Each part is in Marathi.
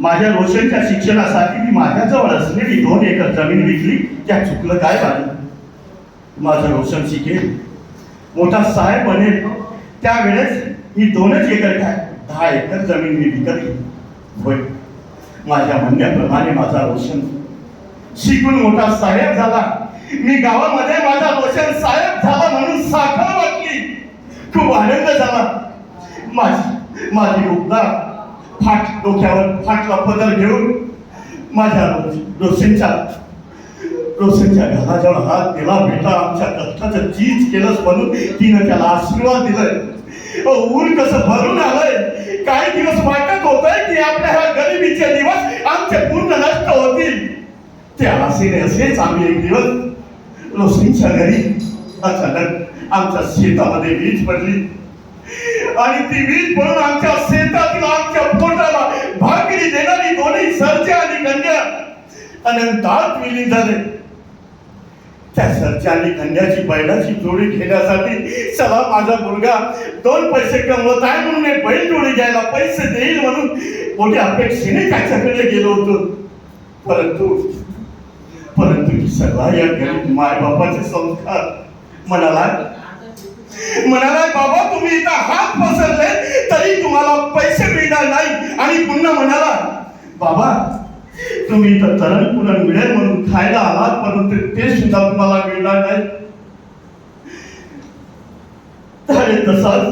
माझ्या रोशनच्या शिक्षणासाठी मी माझ्याजवळ असलेली दोन एकर जमीन विकली. त्या चुकलं काय माझं माझं रोशन शिकेल. मोठा साहेब बनेल. त्यावेळेस ही दोनच एकर काय? दहा एकर जमीन मी विकत घेईन. होय. माझ्या म्हणण्याप्रमाणे माझा रोशन शिकून मोठा साहेब झाला. मी गावामध्ये माझा रोशन साहेब झाला म्हणून साखर वाटली. खूप आनंद झाला. माझी माझी उपदार फाट डोक्यावर फाटला पदर घेऊन माझ्या डोसेंचा डोसेंच्या घराजवळ हात दिला बेटा आमच्या कष्टाचं चीज केलंस म्हणून तिनं त्याला आशीर्वाद दिलाय. अहो, ऊन कसं भरून आलंय? काही दिवस वाटत होत की आपल्या ह्या गरिबीचे दिवस आमचे पूर्ण नष्ट होतील. त्या आशेने असेच आम्ही एक दिवस रोशनीच्या घरी अचानक आमच्या शेतामध्ये वीज पडली. आणि ती वीज पडून आमच्या शेतातील आमच्या पोटाला भाकरी देणारी दोन्ही सरच्या आणि कन्या. अनंतात विलीन झाले. त्या सरच्या आणि कन्याची बैलाची जोडी घेण्यासाठी चला माझा मुलगा दोन पैसे कमवत आहे म्हणून मी बैल जोडी घ्यायला पैसे देईल म्हणून मोठ्या अपेक्षेने त्याच्याकडे गेलो होतो. परंतु परंतु सगळा या गरीब मायबापाचे संस्कार म्हणाला म्हणाला बाबा तुम्ही इथं हात पसरले तरी तुम्हाला पैसे मिळणार नाही. आणि पुन्हा म्हणाला बाबा तुम्ही इथं तरण पुरण मिळेल म्हणून खायला आलात परंतु ते सुद्धा तुम्हाला मिळणार नाही. अरे तसाच.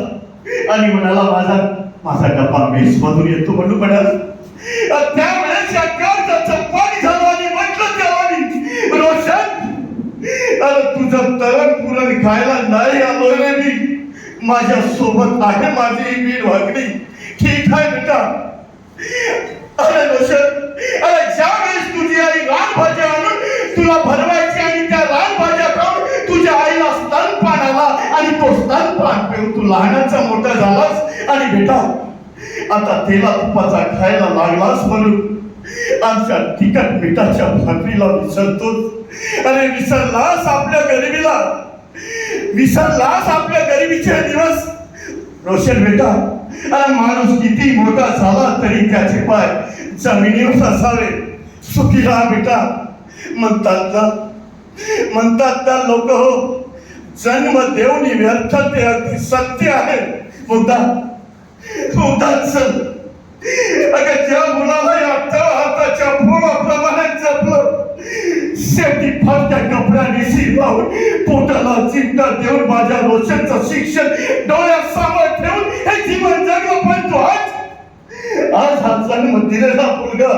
आणि म्हणाला माझा माझा डब्बा मेस मधून येतो म्हणून म्हणाल. त्यावेळेस या कर्जाचं पाणी झालं आणि म्हटलं त्याला रोशन अरे तुझं तरण पुरण खायला नाही आलो माझ्या सोबत आहे माझी मीठ भाकरी ठीक आहे बेटा. अरे रोशन अरे ज्या वेळेस तुझी आई लाल भाज्या आणून तुला भरवायची आणि त्या रान भाज्या खाऊन तुझ्या आईला स्तनपान आला आणि तो स्तनपान पिऊन तू लहानाचा मोठा झालास. आणि बेटा आता तेला तुपाचा खायला लागलास म्हणून आमच्या तिखट मिठाच्या भाकरीला विसरतोस. अरे विसरलास आपल्या गरिबीला. विसरलास आपल्या गरिबी रोशन बेटा अरे माणूस किती मोठा झाला तरी त्याचे पाय जमिनीवर असावे. सुखी राहा बेटा म्हणतात ना म्हणतात ना लोक हो जन्म देऊनी व्यर्थ ते अगदी सत्य आहे. मुद्दा मुद्दा चल. शेवटी फाटक्या कपड्याने शी लावून पोटाला चिंता देऊन माझ्या रोशनचं शिक्षण डोळ्यासमोर ठेवून हे जीवन जगलं पण तू आज आज हा जन्म दिलेला मुलगा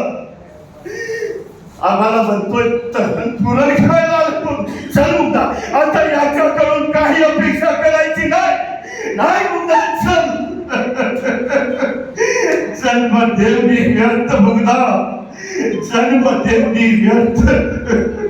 आम्हाला म्हणतोय तर पुरण खायला आलो चल मुद्दा आता याच्याकडून काही अपेक्षा करायची नाही. नाही मुद्दा चल. जन्म देवनी व्यर्थ मुग्धा जन्म देवनी व्यर्थ.